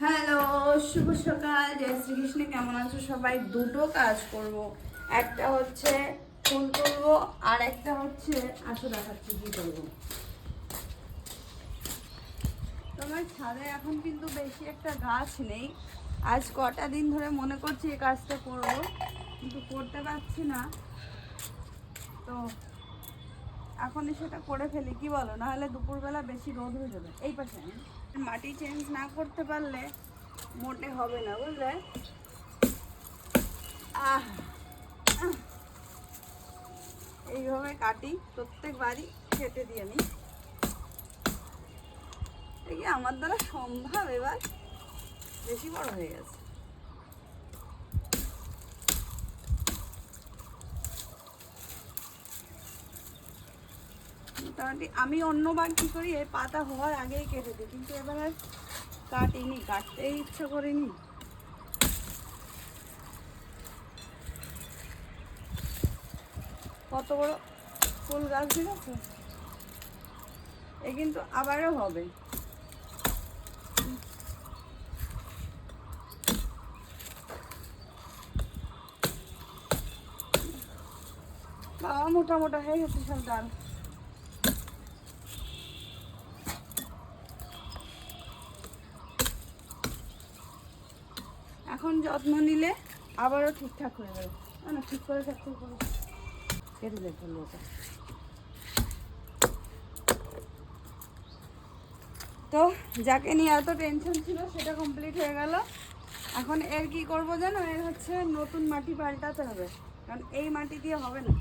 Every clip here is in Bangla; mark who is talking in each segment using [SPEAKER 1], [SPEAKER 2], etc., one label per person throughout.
[SPEAKER 1] হ্যালো, শুভ সকাল, জয় শ্রীকৃষ্ণ। কেমন আছো সবাই? দুটো কাজ করব। একটা হচ্ছে ফোন করব, আর একটা হচ্ছে আসো দেখাচ্ছি কি করব। তোমার ছাদে এখন কিন্তু বেশি একটা গাছ নেই। আজ কটা দিন ধরে মনে করছি এই কাজটা করব, কিন্তু করতে পারছি না। তো এখনই সেটা করে ফেলি, কি বলো? নাহলে দুপুরবেলা বেশি রোদ হয়ে যাবে। এই পাশে। মাটি চেঞ্জ না করতে পারলে মোটে হবে না, বুঝলে? আহ। এইভাবে কাটি, প্রত্যেকবারই কেটে দিই আমি। আমার দ্বারা সম্ভব এবার। বেশি বড় হয়ে গেছে। মোটামুটি আমি অন্যবার কি করি, এই পাতা হওয়ার আগেই কেটে দিই, কিন্তু এবার আর কাটিনি কাটতেই ইচ্ছা করিনি। কত বড় ফুল গাছ আছে এ কিন্তু আবারও হবে। মোটা মোটা হয়ে গেছে সব ডাল এখন যত্ন নিলে আবারও ঠিকঠাক হয়ে যাবে। না ঠিক করে থাকতে কেটে দেখো লোটা তো যাকে নিয়ে এত টেনশন ছিল, সেটা কমপ্লিট হয়ে গেল। এখন এর কি করব জানো? এর হচ্ছে নতুন মাটি পাল্টাতে হবে। কারণ এই মাটি দিয়ে হবে না।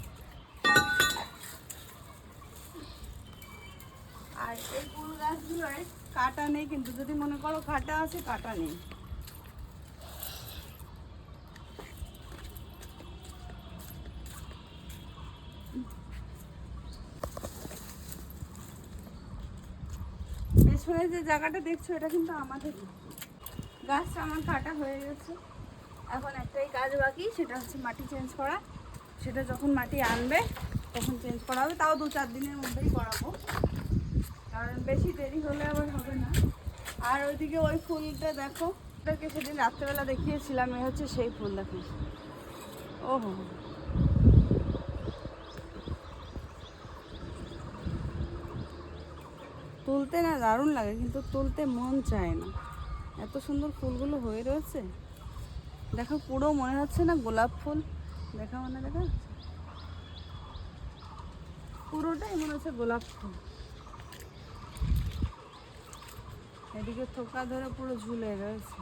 [SPEAKER 1] আর এই ফুল গাছগুলোয় কাটা নেই কিন্তু, যদি মনে করো কাটা আছে, কাটা নেই। যে জায়গাটা দেখছ, এটা কিন্তু আমাদের গাছটা আমার কাটা হয়ে গেছে। এখন একটাই কাজ বাকি, সেটা হচ্ছে মাটি চেঞ্জ করা। সেটা যখন মাটি আনবে, তখন চেঞ্জ করা হবে। তাও দু চার দিনের মধ্যেই করাবো। কারণ বেশি দেরি হলে আবার হবে না। আর ওইদিকে ওই ফুলটা দেখো, ওটাকে সেদিন রাত্রেবেলা দেখিয়েছিলাম এ হচ্ছে সেই ফুল দেখো। ও তুলতে না দারুণ লাগে, কিন্তু তুলতে মন চায় না। এত সুন্দর ফুলগুলো হয়ে রয়েছে। দেখো, পুরো মনে হচ্ছে না গোলাপ ফুল। দেখা মানে দেখা পুরোটাই মনে হচ্ছে গোলাপ ফুল। এদিকে থোকা ধরে পুরো ঝুলে রয়েছে।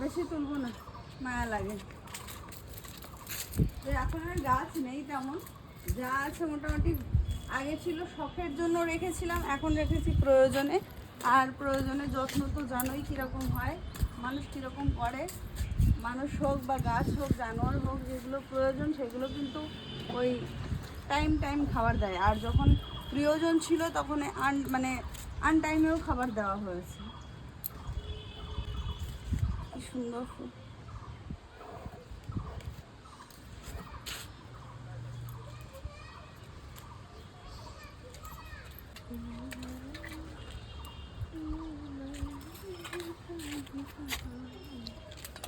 [SPEAKER 1] বেশি তুলবো না, মায়া লাগে। এখন আর গাছ নেই তেমন। যা আছে মোটামুটি আগে ছিল শখের জন্য রেখেছিলাম, এখন রেখেছি প্রয়োজনে। আর প্রয়োজনে যত্ন তো জানোই কীরকম হয়, মানুষ কীরকম করে। মানুষ হোক বা গাছ হোক, জানোয়ার হোক, যেগুলো প্রয়োজন সেগুলো কিন্তু ওই টাইম টাইম খাবার দেয়। আর যখন প্রিয়জন ছিল তখন আন মানে আনটাইমেও খাবার দেওয়া হয়েছে। কি সুন্দর ফুল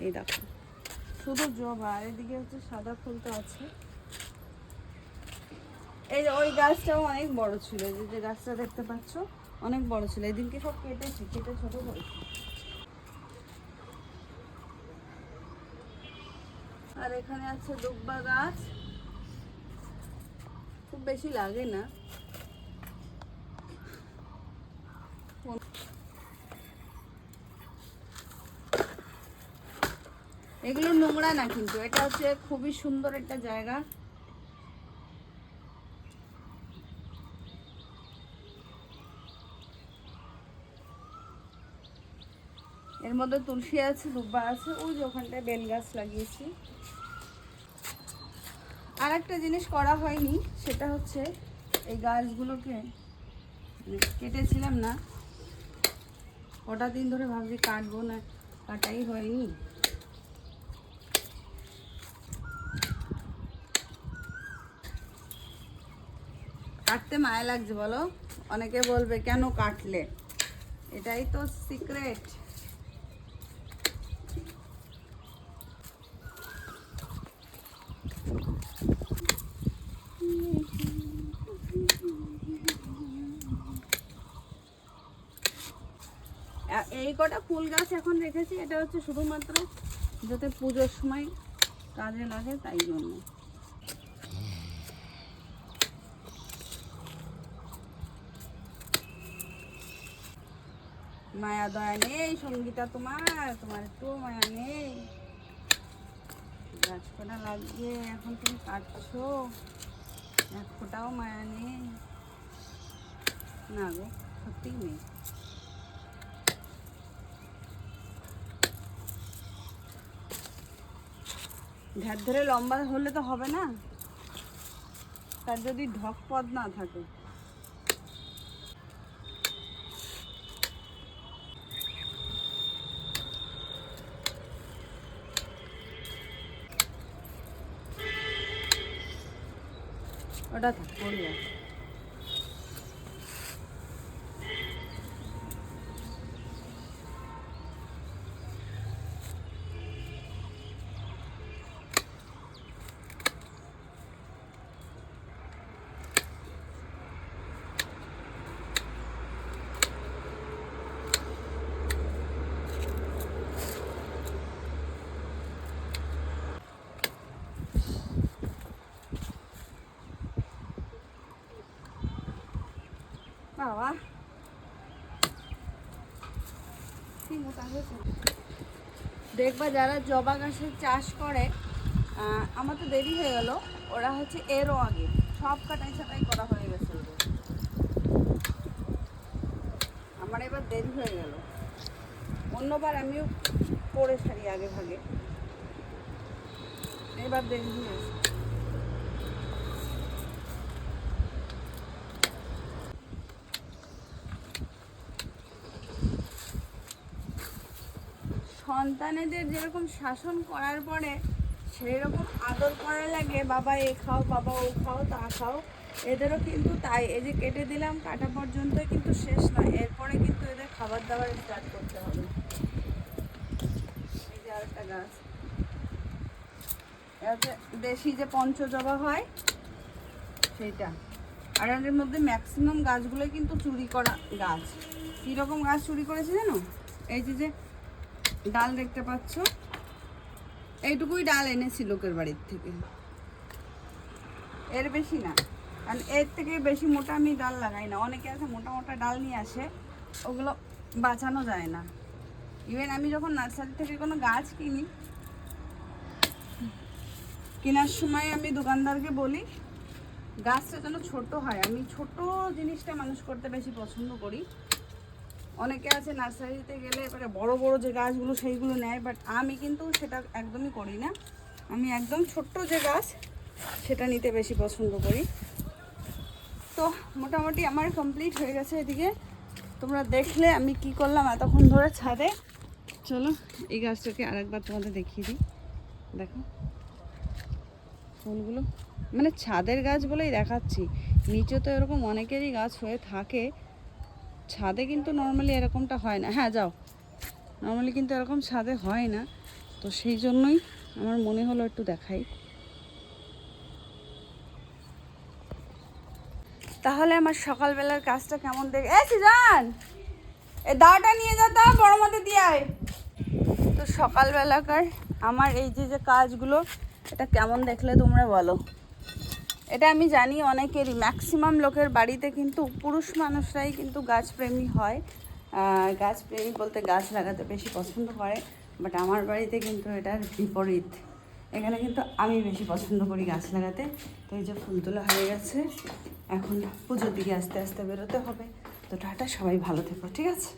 [SPEAKER 1] এই দেখো। শুধু জবা এদিকে হচ্ছে সাদা ফুল তো আছে। এই যে ওই গাছটাও অনেক বড় ছিল যে যে গাছটা দেখতে পাচ্ছ, অনেক বড় ছিল। এদিনকে সব কেটেছি, কেটে ছোট করেছি আর এখানে আছে দুব্বা গাছ। খুব বেশি লাগে না। এগুলো নোংরা না কিন্তু, এটা হচ্ছে খুবই সুন্দর একটা জায়গা। এর মধ্যে তুলসী আছে, দুব্বা আছে, ওই যে ওখানটায় বেল গাছ লাগিয়েছি। আর একটা জিনিস করা হয়নি, সেটা হচ্ছে এই গাছগুলোকে কেটেছিলাম না। কটা দিন ধরে ভাবছি কাটবো না, কাটাই হয়নি। কাটতে মায়া লাগছে, বলো। অনেকে বলবে, কেন কাটলে? এটাই তো সিক্রেট এই কটা ফুল গাছ এখন রেখেছি, এটা হচ্ছে শুধুমাত্র যাতে পুজোর সময় কাজে লাগে, তাই জন্য। মায়া দয়া নেই, সঙ্গীতা তোমার তোমার একটু মায়া নেই। গাছপালা লাগিয়ে এখন তুমি কাটছো, এক ফোটাও মায়া নেই। না গো সত্যিই নেই। ধ্যার ধরে লম্বা হলে তো হবে না। তার যদি ঢক পদ না থাকে। ওটা থাক বাবা দেখবা যারা জবা গাছের চাষ করে আমার তো দেরি হয়ে গেল। ওরা হচ্ছে এরও আগে। সব কাটাই ছাটাই করা হয়ে গেছে আমার এবার দেরি হয়ে গেল। অন্যবার আমিও করে সারি আগে ভাগে। এবার দেরি হয়ে গেছে। সন্তানেদের যেরকম শাসন করার পরে সেই রকম আদর করা লাগে, বাবা এ খাও, বাবা ও খাও, তা খাও। এদেরও কিন্তু তাই, এই যে কেটে দিলাম, কাটা পর্যন্ত কিন্তু শেষ নয় এরপরে কিন্তু এদের খাবার দাবার স্টার্ট করতে হবে। এই যে গাছ। দেশি যে পঞ্চজবা হয়, সেইটা। আর এর মধ্যে ম্যাক্সিমাম গাছগুলোই কিন্তু চুরি করা গাছ। কীরকম গাছ চুরি করেছে জানো? এই যে যে ডাল দেখতে পাচ্ছ? এইটুকুই ডাল এনেছি লোকের বাড়ির থেকে। এর বেশি না। কারণ এর থেকে বেশি মোটা আমি ডাল লাগাই না। অনেকে আছে মোটা মোটা ডাল নিয়ে আসে, ওগুলো বাঁচানো যায় না। ইভেন আমি যখন নার্সারি থেকে কোনো গাছ কিনি, কেনার সময় আমি দোকানদারকে বলি, গাছটা যেন ছোট হয়। আমি ছোট জিনিসটা মানুষ করতে বেশি পছন্দ করি। অনেকে আছে নার্সারিতে গেলে এবারে বড় বড় যে গাছগুলো সেইগুলো নেয় বাট আমি কিন্তু সেটা একদমই করি না। আমি একদম ছোট্ট যে গাছ, সেটা নিতে বেশি পছন্দ করি। তো মোটামুটি আমার কমপ্লিট হয়ে গেছে এদিকে। তোমরা দেখলে আমি কি করলাম এতক্ষণ ধরে ছাদে। চলো, এই গাছটাকে আরেকবার তোমাদের দেখিয়ে দিই। দেখো। ফুলগুলো মানে ছাদের গাছ বলেই দেখাচ্ছি। নিচে তো এরকম অনেকেরই গাছ হয়ে থাকে ছাদে কিন্তু নর্মালি এরকমটা হয় না। হ্যাঁ যাও। নর্মালি কিন্তু এরকম ছাদে হয় না। তো সেই জন্যই আমার মনে হলো একটু দেখাই। তাহলে আমার সকালবেলার কাজটা কেমন দেখে এ এ দাওটা নিয়ে যা তো, বড় মতো তো সকালবেলাকার আমার এই যে যে কাজগুলো, এটা কেমন দেখলে তোমরা বলো। এটা আমি জানি অনেকেরই। ম্যাক্সিমাম লোকের বাড়িতে কিন্তু পুরুষ মানুষরাই কিন্তু গাছপ্রেমী হয়। গাছপ্রেমী বলতে গাছ লাগাতে বেশি পছন্দ করে বাট আমার বাড়িতে কিন্তু এটার বিপরীত। এখানে কিন্তু আমি বেশি পছন্দ করি গাছ লাগাতে। তো এই যে ফুল তোলা হয়ে গেছে, এখন পুজোর দিকে আস্তে আস্তে বেরোতে হবে। তো টাটা, সবাই ভালো থেকো, ঠিক আছে?